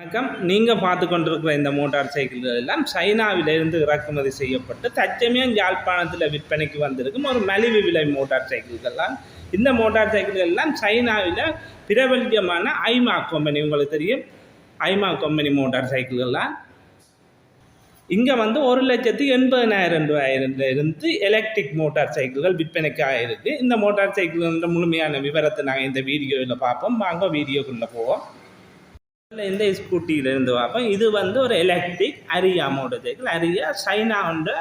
வணக்கம். நீங்கள் பார்த்து கொண்டிருக்கிற இந்த மோட்டார் சைக்கிள்கள் எல்லாம் சைனாவிலிருந்து இறக்குமதி செய்யப்பட்டு தச்சமயம் யாழ்ப்பாணத்தில் விற்பனைக்கு வந்திருக்கும் ஒரு மலிவு விலை மோட்டார் சைக்கிள்கள்லாம். இந்த மோட்டார் சைக்கிள்கள் எல்லாம் சைனாவில் பிரபல்யமான ஐமா கம்பெனி. உங்களுக்கு தெரியும்? ஐமா கம்பெனி மோட்டார் சைக்கிள்கள்லாம். இங்கே வந்து ஒரு லட்சத்தி எண்பதனாயிரம் ரூபாயிலிருந்து எலக்ட்ரிக் மோட்டார் சைக்கிள்கள் விற்பனைக்கு இருக்குது இந்த மோட்டார் சைக்கிள்களோட முழுமையான விவரத்தை நாங்கள் இந்த வீடியோவில் பார்ப்போம். வாங்க வீடியோக்குள்ளே போவோம். இந்த ஸ்கூட்டியில இருந்து பார்ப்போம் இது வந்து ஒரு எலக்ட்ரிக் அரியா மோட்டார் சைக்கிள் அரியா சைனான்ற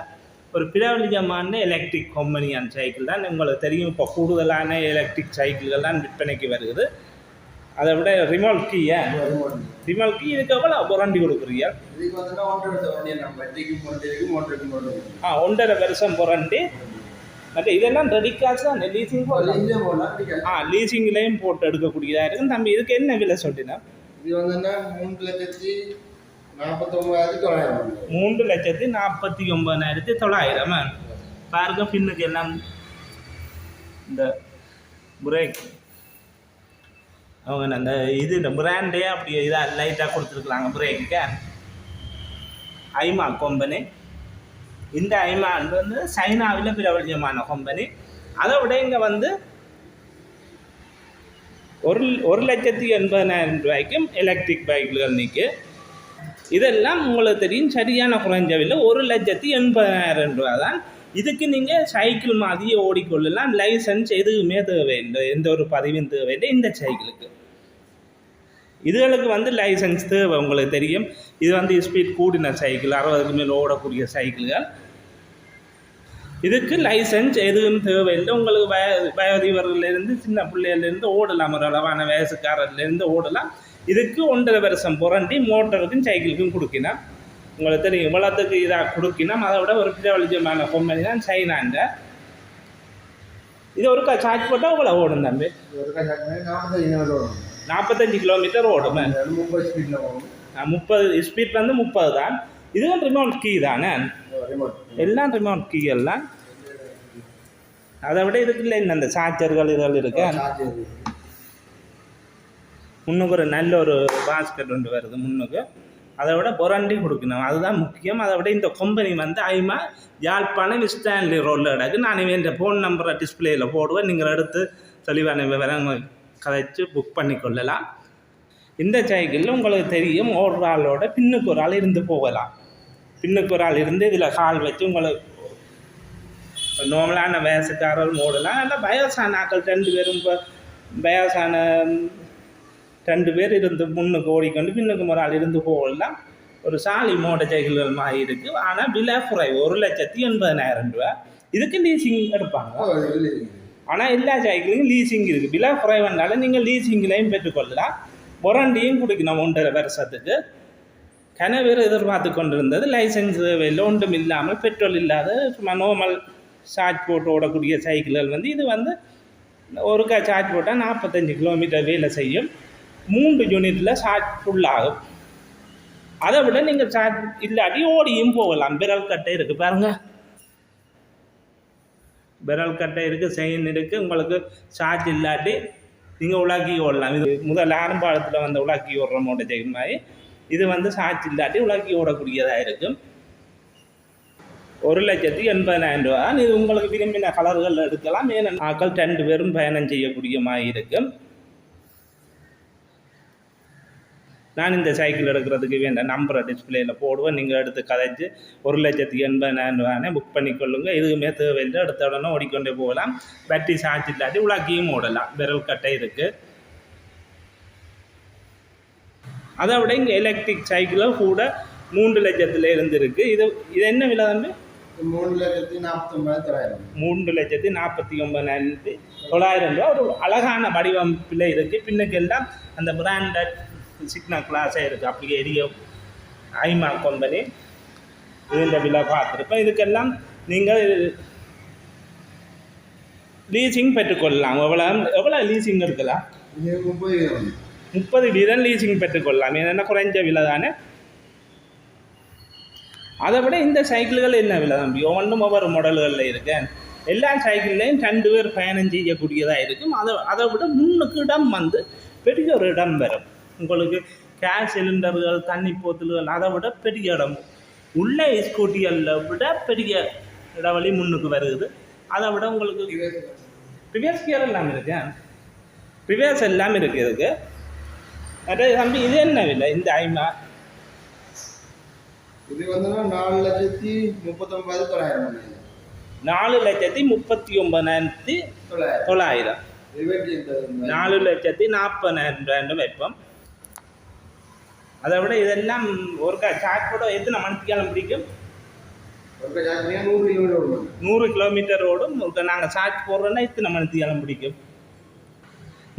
ஒரு பிரபலியமான எலக்ட்ரிக் கம்பெனியான சைக்கிள் தான். உங்களுக்கு தெரியும் இப்போ கூடுதலான எலக்ட்ரிக் சைக்கிள்கள் தான் விற்பனைக்கு வருகிறது அதை விட ரிமோட் கீயை ரிமோட் கீ இதுக்கு எவ்வளோ புரண்டி கொடுக்குறீங்க? ஆ ஒன்றரை வருஷம் புரண்டி மற்ற இதெல்லாம் ரெடி காசு தான் லீசிங். ஆ லீசிங்லேயும் போட்டு எடுக்கக்கூடியதாக இருக்கும். தம்பி இதுக்கு என்ன விலை சொல்லினா இது வந்துன்னா மூன்று லட்சத்தி நாற்பத்தொம்பதாயிரத்தி தொள்ளாயிரம். மூன்று லட்சத்தி நாற்பத்தி ஒன்பதாயிரத்தி தொள்ளாயிரம். பாருங்க பின்னுக்கு எல்லாம் இந்த பிரேக் அவங்க அந்த இது இந்த பிராண்டே அப்படி இதாக லைட்டாக கொடுத்துருக்குறாங்க பிரேக்கு ஐமா கம்பெனி. இந்த ஐமா வந்து சைனாவில் பிரபலியமான கம்பெனி. அதை விட இங்கே வந்து ஒரு ஒரு லட்சத்தி எண்பதாயிரம் ரூபாய்க்கும் எலக்ட்ரிக் பைக்குகள் நிற்கு இதெல்லாம் உங்களுக்கு தெரியும் சரியான குறைஞ்ச விலை ஒரு லட்சத்தி எண்பதாயிரம் ரூபா தான் இதுக்கு நீங்கள் சைக்கிள் மாதிரியே ஓடிக்கொள்ளலாம். லைசன்ஸ் எதுவுமே தேவையில்லை எந்த ஒரு பதிவும் தேவையில்லை இந்த சைக்கிளுக்கு இதுகளுக்கு வந்து லைசன்ஸ் தேவை உங்களுக்கு தெரியும். இது வந்து ஸ்பீட் கூடின சைக்கிள் அறுபதுக்கு மேல் ஓடக்கூடிய சைக்கிள்கள் இதுக்கு லைசன்ஸ் எதுவும் தேவையில்லை. உங்களுக்கு வய வயோதிபர்லேருந்து சின்ன பிள்ளையிலேருந்து ஓடலாம். ஒரு அளவான வயசுக்காரர்லேருந்து ஓடலாம். இதுக்கு ஒன்றரை வருஷம் புரண்டி மோட்டருக்கும் சைக்கிளுக்கும் கொடுக்கினா உங்களுக்கு தெரியும் இவ்வளோத்துக்கு இதாக கொடுக்கினா அதை விட ஒரு பிரபலியமான கம்பெனி தான் சைனாங்க. இது ஒரு சார்ஜ் போட்டால் இவ்வளோ ஓடும் தம்பி. நாற்பத்தஞ்சு கிலோமீட்டர் ஓடும். முப்பது ஸ்பீட் வந்து முப்பது தான். இதுவும் ரிமோட் கீ தானே? எல்லாம் ரிமோட் கீ எல்லாம் அதை விட இதுக்கு இல்லை. இந்த சார்ஜர்கள் இதெல்லாம் இருக்கு. முன்னுக்கு ஒரு நல்ல ஒரு பாஸ்கெட் ஒன்று வருது முன்னுக்கு. அதை விட புரண்டி கொடுக்கணும். அதுதான் முக்கியம். அதை விட இந்த கம்பெனி வந்து ஐமா யாழ்ப்பாணம் ஸ்டான்லி ரோடில் கிடக்கு. நான் இந்த ஃபோன் நம்பரை டிஸ்பிளேயில் போடுவேன். நீங்கள் எடுத்து தெளிவான விவரங்கள் கதைச்சு புக் பண்ணி கொள்ளலாம். இந்த சைக்கிளில் உங்களுக்கு தெரியும். ஒரு ஆளோட பின்னுக்கு ஒரு ஆள் இருந்து போகலாம். பின்னுக்கு ஒரு ஆள் இருந்து இதில் கால் வச்சு உங்களுக்கு நார்மலான வயசுக்காரர்கள் ஓடலாம் இல்லை வயசான ஆட்கள் ரெண்டு பேரும் இப்போ வயசான ரெண்டு பேர் இருந்து முன்னுக்கு ஓடிக்கொண்டு பின்னுக்கு ஒரு ஆள் இருந்து போகலாம் ஒரு சாலி மோட்டர் சைக்கிள்கள் மாதிரி இருக்குது ஆனால் விலை குறைவு. ஒரு லட்சத்தி எண்பதனாயிரம் ரூபா இதுக்கு லீசிங் எடுப்பாங்க. ஆனால் எல்லா சைக்கிளுக்கும் லீசிங் இருக்குது விலை குறைவனால நீங்கள் லீசிங்லையும் பெற்றுக்கொள்ளலாம். வாரண்டியும் கொடுக்கணும் ஒன்றரை வருஷத்துக்கு. கன எதிர்பார்த்து கொண்டிருந்தது. லைசன்ஸ் தேவையில்லை ஒன்றும் இல்லாமல் பெட்ரோல் இல்லாத சும்மா நார்மல் சார்ஜ் போட்டு ஓடக்கூடிய சைக்கிள்கள் வந்து இது வந்து ஒருக்கா சார்ஜ் போட்டால் நாற்பத்தஞ்சு கிலோமீட்டர் வேலை செய்யும். மூன்று யூனிட்டில் சார்ஜ் ஃபுல்லாகும் அதை விட நீங்கள் சார்ஜ் இல்லாட்டி ஓடியும் போகலாம். விரல் கட்டை இருக்குது பாருங்கள் விரல் கட்டை இருக்குது செயின் இருக்குது உங்களுக்கு சார்ஜ் இல்லாட்டி நீங்கள் உலாக்கி ஓடலாம். இது முதல் ஆரம்பாளத்தில் வந்த உலாக்கி ஓடுற மோட்டர் சைக்கிள் மாதிரி. இது வந்து சாட்சி இல்லாட்டி உலாக்கி ஓடக்கூடியதாக இருக்கும். ஒரு லட்சத்தி எண்பதாயிரம் ரூபா. இது உங்களுக்கு விரும்பின கலர்கள் எடுக்கலாம். ஏன்னா ஆக்கள் ரெண்டு பேரும் பயணம் செய்யக்கூடிய மாதிரி இருக்கும். நான் இந்த சைக்கிள் எடுக்கிறதுக்கு வேண்ட நம்பரை டிஸ்பிளேயில் போடுவேன். நீங்கள் எடுத்து கதைச்சு ஒரு லட்சத்தி எண்பதாயிரம் ரூபானே புக் பண்ணிக்கொள்ளுங்க இதுக்குமே தேவையில்லை. எடுத்த உடனே ஓடிக்கொண்டே போகலாம். பேட்டரி சார்ஜ் இல்லாட்டி உலாக்கியும் ஓடலாம். விரல் கட்டை இருக்குது அதை விட இங்கே எலக்ட்ரிக் சைக்கிளும் கூட மூன்று லட்சத்தில் இருந்திருக்கு. இது இது என்ன விலை தம்பி? மூணு லட்சத்தி நாற்பத்தொம்பதாயிரத்தி தொள்ளாயிரம் மூன்று லட்சத்தி நாற்பத்தி ஒன்பதாயிரத்தி தொள்ளாயிரம் ரூபா ஒரு அழகான வடிவமைப்பில் இருக்குது பின்னுக்கெல்லாம் அந்த பிராண்டட் சிக்னல் கிளாஸே இருக்குது அப்படியே எரிய ஐமா கம்பெனி இந்த விலை பார்த்துருப்பேன் இதுக்கெல்லாம் நீங்கள் லீசிங் பெற்றுக்கொள்ளலாம். எவ்வளோ எவ்வளோ லீசிங் இருக்கலாம் முப்பது வீதம் லீசிங் பெற்றுக்கொள்ளலாம். ஏன்னா குறைஞ்ச விலை தானே? அதை விட இந்த சைக்கிள்கள் என்ன விலை தம்பி? ஒவ்வொன்றும் ஒவ்வொரு மாடல்களில் இருக்கு எல்லா சைக்கிள்லையும் ரெண்டு பேர் பயணம் செய்யக்கூடியதாக இருக்கும். அதை அதை விட முன்னுக்கு இடம் வந்து பெரிய ஒரு இடம் வரும் உங்களுக்கு கேஸ் சிலிண்டர்கள் தண்ணி போத்தல்கள் அதை விட பெரிய இடம். உள்ள ஸ்கூட்டிகளில் விட பெரிய இடவழி முன்னுக்கு வருது. அதை விட உங்களுக்கு ரிவர்ஸ் கியர் எல்லாம் இருக்கு ரிவர்ஸ் எல்லாம் இருக்கு அதே தம்பி இது என்ன விலை? இந்த ஐமா இது வந்து நாலு லட்சத்தி முப்பத்தொன்பது தொள்ளாயிரம். நாலு லட்சத்தி முப்பத்தி ஒன்பதாயிரத்தி தொள்ளாயிரம். நாலு லட்சத்தி நாற்பதாயிரம் ரூபாய் வைப்போம். அதை விட இதெல்லாம் ஒரு சார்ஜ் கூட எத்தனை மணிக்காலம் பிடிக்கும்? நூறு கிலோமீட்டர் ஓடும். நாங்கள் சார்ஜ் போடுறோன்னா எத்தனை மணித்தியாலம் பிடிக்கும்?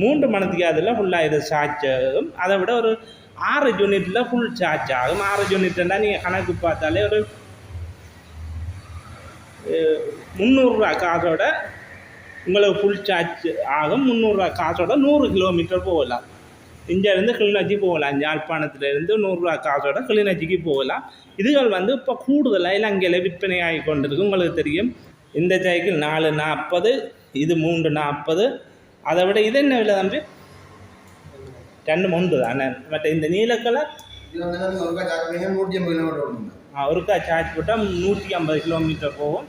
மூன்று மணிக்கு அதில் ஃபுல்லாக இது சார்ஜ் ஆகும். அதை விட ஒரு ஆறு யூனிட்டில் ஃபுல் சார்ஜ் ஆகும். ஆறு யூனிட்னா நீங்கள் கணக்கு பார்த்தாலே ஒரு முந்நூறுரூவா காசோட உங்களுக்கு ஃபுல் சார்ஜ் ஆகும். முந்நூறுரூவா காசோட நூறு கிலோமீட்டர் போகலாம். இங்கேருந்து கிளிநொச்சி போகலாம். யாழ்ப்பாணத்துலேருந்து நூறுரூவா காசோட கிளிநொச்சிக்கு போகலாம். இதுகள் வந்து இப்போ கூடுதலாக இலங்கையில் விற்பனை ஆகி கொண்டிருக்கு. உங்களுக்கு தெரியும். இந்த சைக்கிள் நாலு நாற்பது இது மூன்று நாற்பது அதை விட இது என்ன விலை தம்பி? ரெண்டு மூன்று தானே மற்ற இந்த நீல கலர் ஓடுவாங்க ஒருக்கா சார்ஜ் போட்டால் நூற்றி ஐம்பது கிலோமீட்டர் போகும்.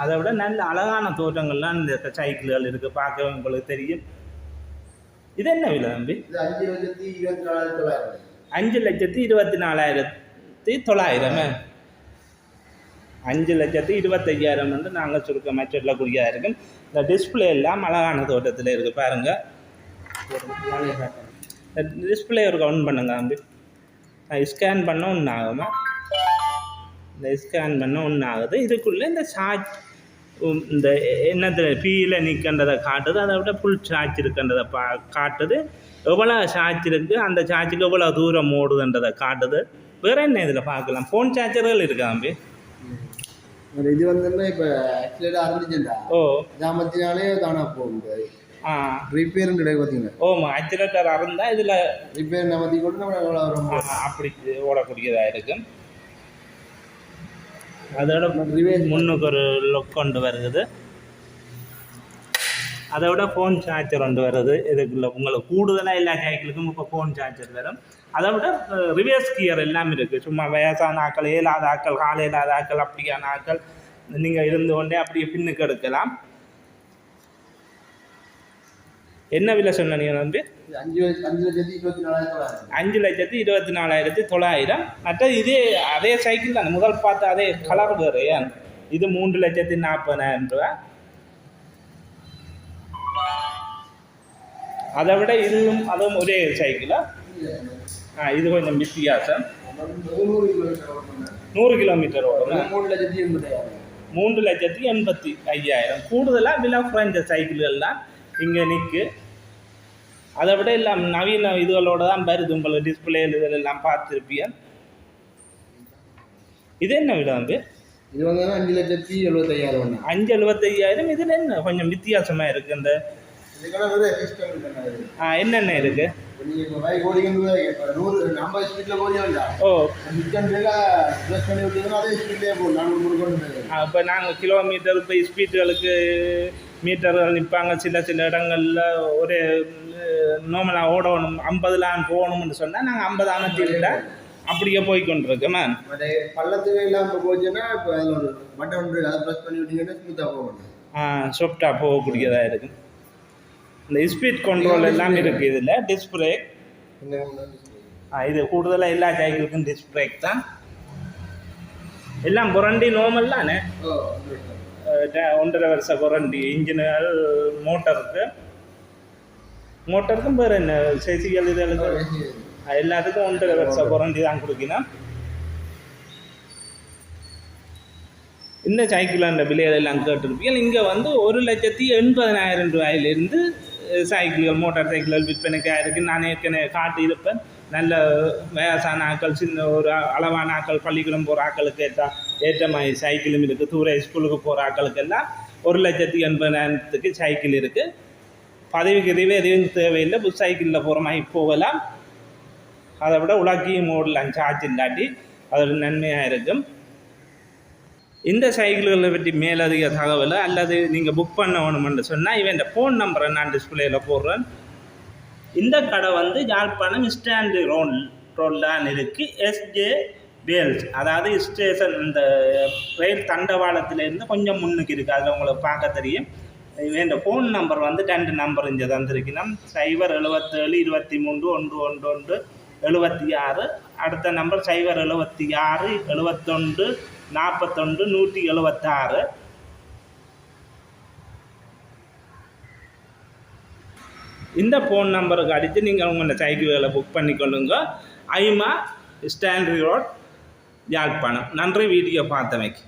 அதை விட நல்ல அழகான தோற்றங்கள்லாம் இந்த சைக்கிள்கள் இருக்குது பார்க்க உங்களுக்கு தெரியும். இது என்ன விலை தம்பி? அஞ்சு லட்சத்தி இருபத்தி நாலாயிரத்தி தொள்ளாயிரம். அஞ்சு லட்சத்து இருபத்தையாயிரம் வந்து நாங்கள் சுருக்கமாக சொல்லக்கூடியதாக இருக்கும். இந்த டிஸ்பிளே எல்லாம் அழகான தோட்டத்தில் இருக்குது பாருங்கள் டிஸ்பிளே ஒரு கவுண்ட் பண்ணுங்க அம்பி ஸ்கேன் பண்ண ஒன்று ஆகுமா இந்த ஸ்கேன் பண்ண ஒன்று ஆகுது இதுக்குள்ளே இந்த சார்ஜ் இந்த என்னது பீயில் நிற்கின்றதை காட்டுது. அதை விட ஃபுல் சார்ஜ் இருக்கின்றதை பா காட்டுது. எவ்வளோ சார்ஜ் இருக்குது அந்த சார்ஜுக்கு எவ்வளோ தூரம் ஓடுதுன்றதை காட்டுது. வேறு என்ன இதில் பார்க்கலாம்? ஃபோன் சார்ஜர்கள் இருக்கா இது வந்து இப்போ ஆக்சிடென்ட் ஆரம்பிச்சுட்டா ஓ. ஜாமத்தினாலே தானா போகும் ஆ. ரிப்பேரும் கிடையாது பார்த்தீங்கன்னா ஓ ஆக்சிலேட்டர் அறந்தால் இதில் ரிப்பேர் நமத்தி கூட நம்ம வரும் அப்படி ஓடக்கூடியதாக இருக்கும். அதோட முன்னுக்கு ஒரு லொக் கொண்டு வருது. அதை விட ஃபோன் சார்ஜர் கொண்டு வருது. இதுக்குள்ள உங்களுக்கு கூடுதலாக எல்லா சைக்கிளுக்கும் இப்போ ஃபோன் சார்ஜர் வரும். அதை விட ரிவர்ஸ் கியர் எல்லாம் இருக்குது சும்மா வயசான ஆக்கள் இயலாத ஆக்கள் கால இல்லாத ஆக்கள் அப்படியான ஆக்கள் நீங்கள் இருந்து கொண்டே அப்படியே பின்னுக்கு எடுக்கலாம். என்ன விலை சொன்ன நீங்கள் வந்து அஞ்சு லட்ச- அஞ்சு லட்சத்தி இருபத்தி நாலாயிரத்தி தொள்ளாயிரம். மற்ற இதே அதே சைக்கிள் தான். முதல் பார்த்த அதே கலர் வேறு இது மூன்று லட்சத்தி நாற்பதாயிரம் ரூபா அதை விட இதுவும் அதுவும் ஒரே சைக்கிளா ஆ இது கொஞ்சம் வித்தியாசம் நூறு கிலோமீட்டர் ஓடும்? மூணு லட்சத்தி எண்பதாயிரம் மூன்று லட்சத்தி எண்பத்தி ஐயாயிரம். கூடுதலாக விலை குறைஞ்ச சைக்கிள்கள்லாம் இங்கே நிற்கு அதை விட எல்லாம் நவீன இதுகளோட தான் வருது. உங்களுக்கு டிஸ்பிளே இதெல்லாம் பார்த்துருப்பீங்க. இது என்ன விலை வந்து இது வந்து அஞ்சு லட்சத்தி எழுபத்தையாயிரம் ஒன்று அஞ்சு எழுபத்தையாயிரம். இதில் என்ன? கொஞ்சம் வித்தியாசமாக இருக்குது இந்த ஆ, என்னென்ன இருக்குது நீங்கள் இப்போ பைக் இப்போ நூறு ஐம்பது ஸ்பீடில் இல்லையா? ஓ. மிச்சம் ப்ளஸ் பண்ணி விட்டீங்கன்னா அதே ஸ்பீட்லேயே போகும். நானூறு நூறு கொண்டு இப்போ நாங்கள் கிலோமீட்டர் இப்போ ஸ்பீடுகளுக்கு மீட்டர்கள் நிற்பாங்க சில சில இடங்களில் ஒரு நார்மலாக ஓடணும். ஐம்பதுலான் போகணும்னு சொன்னால் நாங்கள் ஐம்பது அமர்த்தியில் அப்படியே போய் கொண்டிருக்கோம் மற்ற பள்ளத்துக்கு இல்லாமல் போச்சுன்னா இப்போ அதில் ஒரு பட்டன் ஒன்று அதை ப்ரெஸ் பண்ணி விட்டீங்கன்னா ஸ்மூத்தாக போகணும் சொப்டாக போகக்கூடியதாக இருக்கும். இந்த ஸ்பீட் கண்ட்ரோல் எல்லாம் இருக்குது இதில். டிஸ்க் பிரேக் இது கூடுதலாக எல்லா சைக்கிளுக்கும் டிஸ்க் பிரேக் தான். எல்லாம் புரண்டி நார்மல் தானே? ஒன்றரை வருஷ புரண்டி இன்ஜினியர் மோட்டருக்கு மோட்டருக்கும் வேறு என்ன? சேசிகள் இதுகளுக்கு எல்லாத்துக்கும் ஒன்றரை வருஷ புரண்டி தான் கொடுக்கணும் இந்த சைக்கிளோட விலைகள் எல்லாம் கேட்டிருப்பீங்க. இங்கே வந்து ஒரு லட்சத்தி எண்பதனாயிரம் ரூபாயிலிருந்து சைக்கிள்கள் மோட்டார் சைக்கிள்கள் விற்பனைக்காக இருக்குது நான் ஏற்கனவே காட்டியிருப்பேன். நல்ல வயசான ஆட்கள் சின்ன ஒரு அளவான ஆட்கள் பள்ளிக்கூடம் போகிற ஆட்களுக்கு ஏற்ற ஏற்ற மாதிரி சைக்கிளும் இருக்குது தூர ஸ்கூலுக்கு போகிற ஆட்களுக்கெல்லாம் ஒரு லட்சத்தி எண்பதாயிரத்துக்கு சைக்கிள் இருக்குது பதவிக்கு இதுவே எதுவும் தேவையில்லை. புது சைக்கிளில் போகிற மாதிரி போகலாம். அதை விட உலக்கையும் ஓடலாம். சார்ஜ் இல்லாட்டி. அதோட நன்மையாக இருக்கும். இந்த சைக்கிள்களை பற்றி மேலதிக தகவல் அல்லது நீங்கள் புக் பண்ண வேணுமென்று சொன்னால் இவன் ஃபோன் நம்பரை நான் டிஸ்பிளேயில் போடுறேன். இந்த கடை வந்து யாழ்ப்பாணம் ஸ்டாண்டு ரோட் ரோட் தான் இருக்குது எஸ்ஜே வேல்ஸ் அதாவது ஸ்டேஷன் இந்த ரயில் தண்டவாளத்திலேருந்து கொஞ்சம் முன்னுக்கு இருக்குது அதில் உங்களுக்கு பார்க்க தெரியும். இந்த ஃபோன் நம்பர் வந்து ரெண்டு நம்பர் இங்கே தந்திருக்கணும். சைபர் எழுபத்தேழு இருபத்தி மூன்று ஒன்று ஒன்று ஒன்று எழுபத்தி ஆறு. அடுத்த நம்பர் சைபர் எழுபத்தி ஆறு எழுபத்தொன்று நாற்பத்தொன்று நூற்றி எழுபத்தாறு இந்த ஃபோன் நம்பருக்கு அடித்து நீங்கள் உங்களோட சைக்கிள்களை புக் பண்ணிக்கொள்ளுங்க ஐமா ஸ்டாண்ட்ரி ரோட் யாழ்ப்பாணம். நன்றி வீடியோ பார்த்தமைக்கு.